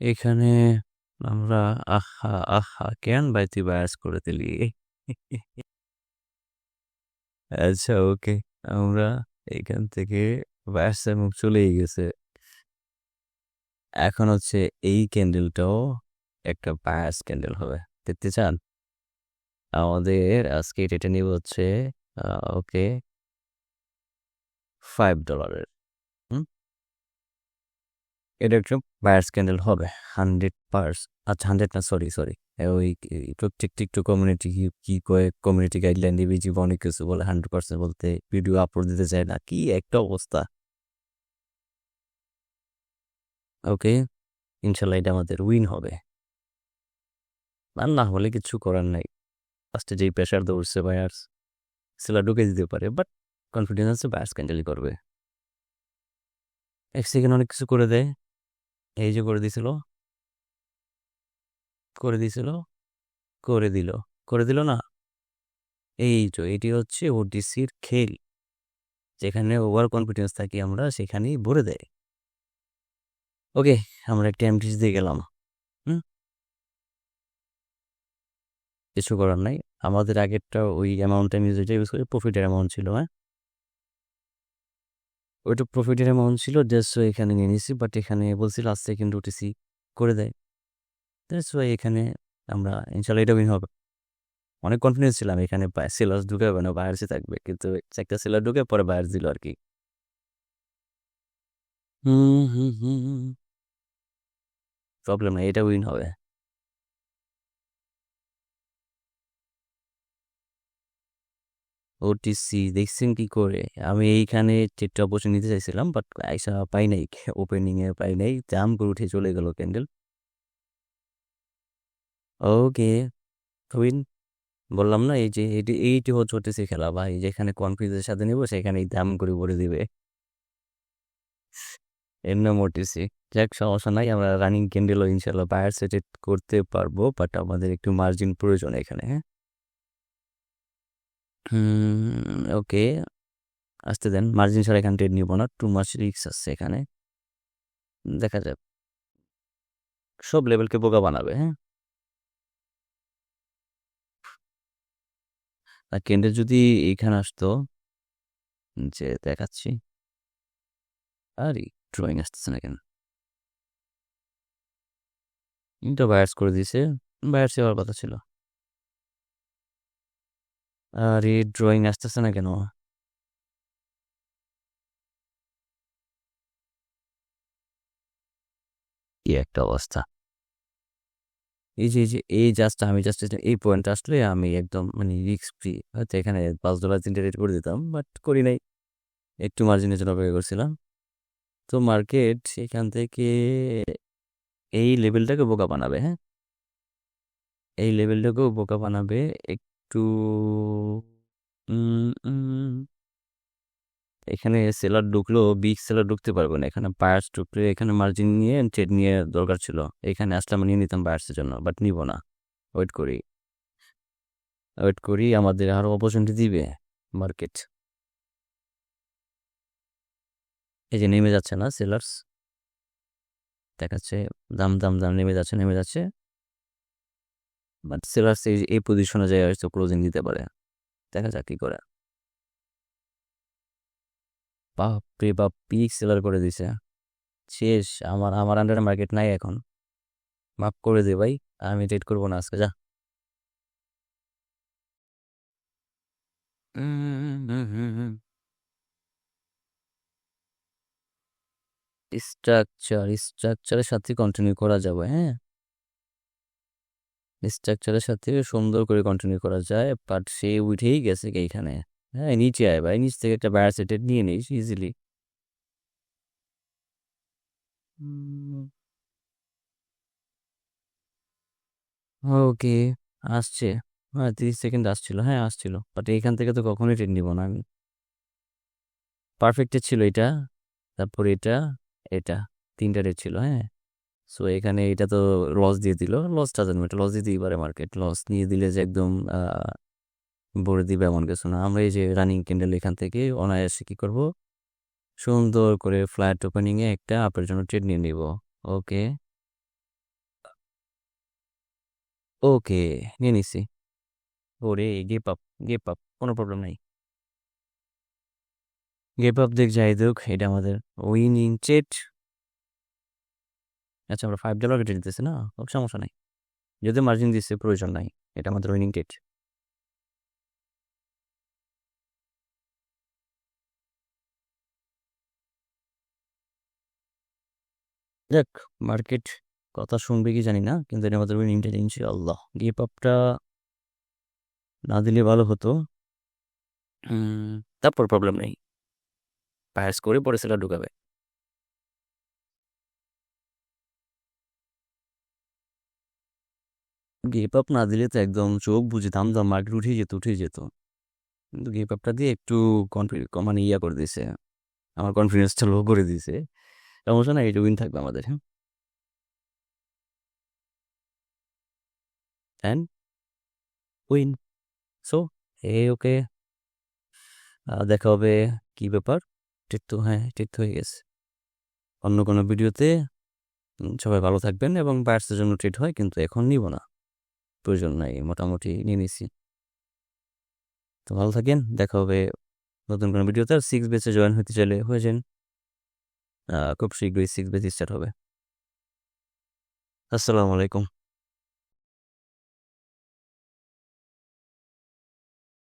এখানে আমরা আহা, আহা কেন ভাই তুই বায়াস করে দিলি? আচ্ছা ওকে। আমরা এখান থেকে বায়াসের মুখ চলেই গেছে। এখন হচ্ছে এই ক্যান্ডেলটাও একটা বায়াস ক্যান্ডেল হবে। দেখতে চান? আমাদের আজকে এটা নিব হচ্ছে ওকে $5 হুম? এটা একটু বায়ার ক্যান্ডেল হবে। 100 আচ্ছা 100 না সরি, সরি। ওই প্রত্যেকটি একটু কমিউনিটি কি, কি কয়ে কমিউনিটি গাইডলাইন দিয়ে জীব অনেক কিছু বলে 100% বলতে ভিডিও আপলোড দিতে চায় না। কি একটা অবস্থা। ওকে। ইনশাআল্লাহ এটা আমাদের উইন হবে। আর না হলে কিছু করার নাই। ফার্স্টে যেই প্রেশার দৌড়ছে বায়ার্স সেলা ঢুকে দিতে পারে। বাট কনফিডেন্স আছে বায়ার্স ক্যান্ডেলই করবে। এক সেকেন্ড অনেক কিছু করে দেয়। এই যে করে দিছিল। করে দিছিল। করে দিল। করে দিল না? এই তো এটি হচ্ছে ওডিসির খেল। যেখানে ওভার কনফিডেন্স থাকি আমরা সেখানেই ভরে দেয়। ওকে আমরা একটা এমটিসি দিয়ে গেলাম। হুম? কিছু করার নাই। আমাদের আগেরটা ওই অ্যামাউন্টটা যেটা ইউজ করি প্রফিটের অ্যামাউন্ট ছিল, হ্যাঁ? ওইটা প্রফিটের অ্যামাউন্ট ছিল জাস্ট এখানে নিয়ে নিছি। বাট এখানে বলছিল লাস্ট সেকেন্ড ওটিসি করে দেয়। ওয়াই এখানে আমরা ইনশাল্লাহ এটা উইন হবে। অনেক কনফিডেন্স ছিলাম এখানে সেলার্স ঢুকাবে না বায়ার্সই থাকবে। কিন্তু একটা সেলার ঢুকে পরে বায়ার্স দিল হুম, হুম। প্রবলেম নাই এটা উইন হবে। ওটিসি দেখছেন কি করে? আমি এইখানে ট্রেডটা অবশ্যই নিতে চাইছিলাম বাট আইসা পাই নাই। ওপেনিং এ পাই নাই। জাম করে উঠে চলে গেল ক্যান্ডেল। ওকে। উইন। বললাম না এই যে এটি এইটি হচ্ছে ওটিসি খেলা ভাই। যেখানে কনফিডেন্স এর সাথে নিব সেখানেই দাম করে বলে দিবে। এর নাম ওটিসি। যাক সমস্যা নাই। আমরা রানিং ক্যান্ডেলও ইনশাআল্লাহ বায়ার সেটেড করতে পারব। বাট আমাদের একটু মার্জিন প্রয়োজন এখানে, হ্যাঁ? ওকে। আসতে দেন। মার্জিন ছাড়া এখানে ট্রেড নিব না। টু মাচ রিক্স আছে এখানে। দেখা যাক। সব লেভেলকে বোকা বানাবে, হ্যাঁ? আর ক্যান্ডেল যদি এইখানে আসতো যে দেখাচ্ছি। আরে ড্রয়িং আসতেছে না কেন? এটা বায়ার্স করে দিয়েছে। বায়ার্স হওয়ার কথা ছিল। আরে ড্রয়িং আসতেছে না কেন? কি একটা অবস্থা। এই যে, এই যে এই জাস্ট আমি জাস্ট এই পয়েন্ট আসলে আমি একদম মানে রিস্ক ফ্রি। হয়তো এখানে $5 3 টা করে দিতাম। বাট করি নাই। একটু মার্জিনের জন্য অপেক্ষা করছিলাম। তো মার্কেট এখান থেকে এই লেভেলটাকে বোকা বানাবে, হ্যাঁ? এই লেভেলটাকেও বোকা বানাবে এখানে সেলার ঢুকলেও বিগ সেলার ঢুকতে পারবে না। এখানে বায়ার্স ঢুকলে এখানে মার্জিন নিয়ে ট্রেড নিয়ে দরকার ছিল। এখানে আসলে আমি নিয়ে নিতাম বায়ার্সের জন্য। বাট নিব না। ওয়েট করি। ওয়েট করি আমাদের আরও অপরচুনিটি দিবে মার্কেট। এই যে নেমে যাচ্ছে না সেলার্স। দেখাচ্ছে দাম, দাম, দাম নেমে যাচ্ছে, নেমে যাচ্ছে। বাট সেলার্স এই, পজিশনে যায় হয়তো ক্লোজিং দিতে পারে। দেখা যাক কি করে। বাপরে বাপ! পিক সেলার করে দিছে। শেষ। আমার, আমার আন্ডারে মার্কেট নাই এখন। মাফ করে দে ভাই। আমি ট্রেড করব না আজকে যা। স্ট্রাকচার, স্ট্রাকচারের সাথে কন্টিনিউ করা যাবে, হ্যাঁ? স্ট্রাকচারের সাথে সুন্দর করে কন্টিনিউ করা যায়। বাট সে উঠেই গেছে এইখানে। হ্যাঁ, নিচে আয় ভাই। নিচ থেকে একটা বায়ার সেটেড নিয়ে নিস ইজিলি। ওকে, আসছে। হ্যাঁ, 30 সেকেন্ড আসছিল। হ্যাঁ, আসছিল। বাট এখান থেকে তো কখনোই ট্রেড নিব না আমি। পারফেক্ট ছিল এটা। তারপর এটা, এটা। ৩ টা রেট ছিল, হ্যাঁ? সো এখানে এটা তো লস দিয়ে দিল। Loss doesn't matter. লস দিতেই পারে মার্কেট। লস নিয়ে দিলে যে একদম ভরে দিবে এমন কিছু না। আমরা এই যে রানিং ক্যান্ডেল এখান থেকে অনায়াসে কি করব? সুন্দর করে ফ্ল্যাট ওপেনিংয়ে একটা আপের জন্য ট্রেড নিয়ে নিব। ওকে। ওকে নিয়ে নিছি ওরে গেপ আপ গেপ আপ কোনো প্রবলেম নাই গেপ আপ দেখ যাই দেখ, এটা আমাদের উইনিং চেট আচ্ছা আমরা ফাইভ ডলার কেটে দিতেছি না? সমস্যা নাই। যদি মার্জিন দিচ্ছে, প্রয়োজন নাই। এটা আমাদের উইনিং টেট যাক মার্কেট কথা শুনবে কি জানি না, কিন্তু এটা আমাদের উইনিং টেট ইনশাআল্লাহ। গিপ আপটা না দিলে ভালো হতো। তারপর প্রবলেম নেই। পায়াস করে পরে সেটা ঢুকাবে। গেপ আপ না দিলে তো একদম চোখ বুঝে দাম দাম মার্কেট উঠে যেত উঠে যেত। কিন্তু গেপ আপটা দিয়ে একটু কনফিডেন্স মানে ইয়া করে দিয়েছে। আমার কনফিডেন্সটা লো করে দিয়েছে। সমস্যা না উইন থাকবে আমাদের হ্যাঁ? অ্যান্ড উইন সো এ, ওকে। দেখা হবে। কি ব্যাপার? টেট তো হ্যাঁ টেট হয়ে গেছে। অন্য কোনো ভিডিওতে সবাই ভালো থাকবেন এবং বায়ার্সের জন্য ট্রিট হয়, কিন্তু এখন নিব না। প্রয়োজন নাই, মোটামুটি নিয়ে নিছি। তো ভালো থাকেন, দেখা হবে নতুন কোনো ভিডিওতে, আর সিক্স বেসে জয়েন হতে চাইলে হয়ে যান। খুব শীঘ্রই সিক্স বেস স্টার্ট হবে। আসসালামু আলাইকুম।